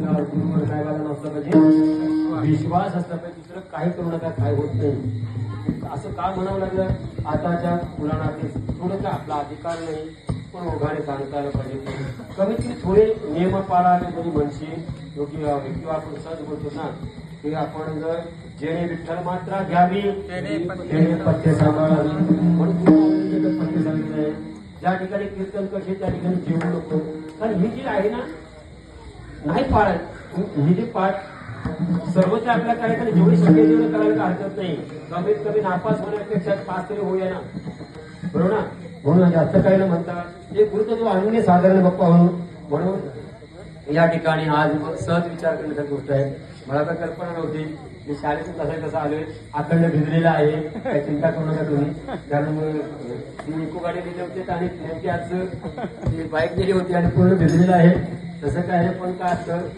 आपल्या गुरुवर साहेबाला नसलं पाहिजे विश्वास असला पाहिजे दुसरं काही करू नका काय होत नाही. असं का म्हणावं लागलं? आताच्या मुलांना ते थोडं आपला अधिकार नाही पण ओघाने सांगता आलं पाहिजे. कमीत कमी थोडे नियम पाळावे जरी म्हणशी योग्य व्यक्ती आपण सहज बोलतो ना की आपण जर जेणे विठ्ठल मात्रा घ्यावी तेणे पथ्य सांभाळावी. म्हणून पथ्य सांगितलं आहे ज्या ठिकाणी कीर्तन करशील त्या ठिकाणी जेवू नको. कारण ही जी आहे ना नाही पाळत ही ते पाठ सर्वच ते आपल्या कार्यक्रम जेवढी शक्य तेवढे करायला हरकत नाही. कमीत कमी नापास होण्यापेक्षा पास तरी होऊया ना. बरोबर ना? म्हणून जास्त काही न म्हणता एक गुरुत्व अनन्य साधारण बाप्पा म्हणून म्हणून या ठिकाणी आज सहज विचार करण्याचा गोष्ट आहे. मला तर कल्पना नव्हती मी शाळेतून कसा कसा आलोय. अखंड भिजलेला आहे. काही चिंता करू नका तुम्ही. त्यामुळे मी इको गाडी दिली होती आणि नेमकी आज ती बाईक गेली होती आणि पूर्ण भिजलेला आहे. तसं काय पण काय असतं